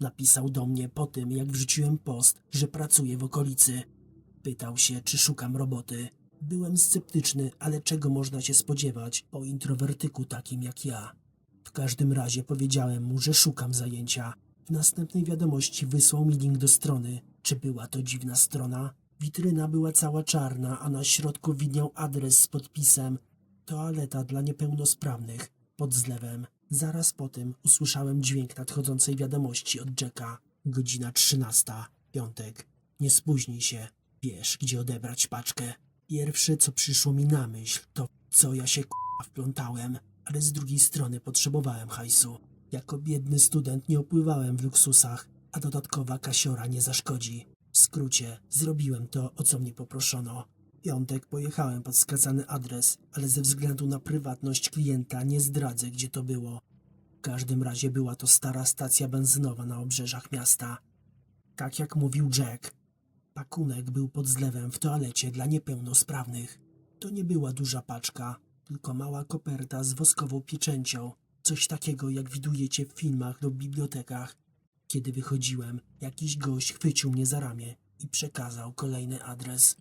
Napisał do mnie po tym, jak wrzuciłem post, że pracuję w okolicy. Pytał się, czy szukam roboty. Byłem sceptyczny, ale czego można się spodziewać po introwertyku takim jak ja. W każdym razie powiedziałem mu, że szukam zajęcia. W następnej wiadomości wysłał mi link do strony. Czy była to dziwna strona? Witryna była cała czarna, a na środku widniał adres z podpisem Toaleta dla niepełnosprawnych pod zlewem. Zaraz po tym usłyszałem dźwięk nadchodzącej wiadomości od Jacka. Godzina trzynasta, piątek. Nie spóźnij się. Wiesz, gdzie odebrać paczkę. Pierwsze, co przyszło mi na myśl, to co ja się k***a wplątałem, ale z drugiej strony potrzebowałem hajsu. Jako biedny student nie opływałem w luksusach, a dodatkowa kasiora nie zaszkodzi. W skrócie, zrobiłem to, o co mnie poproszono. Piątek pojechałem pod wskazany adres, ale ze względu na prywatność klienta nie zdradzę, gdzie to było. W każdym razie była to stara stacja benzynowa na obrzeżach miasta. Tak jak mówił Jack, pakunek był pod zlewem w toalecie dla niepełnosprawnych. To nie była duża paczka, tylko mała koperta z woskową pieczęcią. Coś takiego, jak widujecie w filmach lub bibliotekach. Kiedy wychodziłem, jakiś gość chwycił mnie za ramię i przekazał kolejny adres.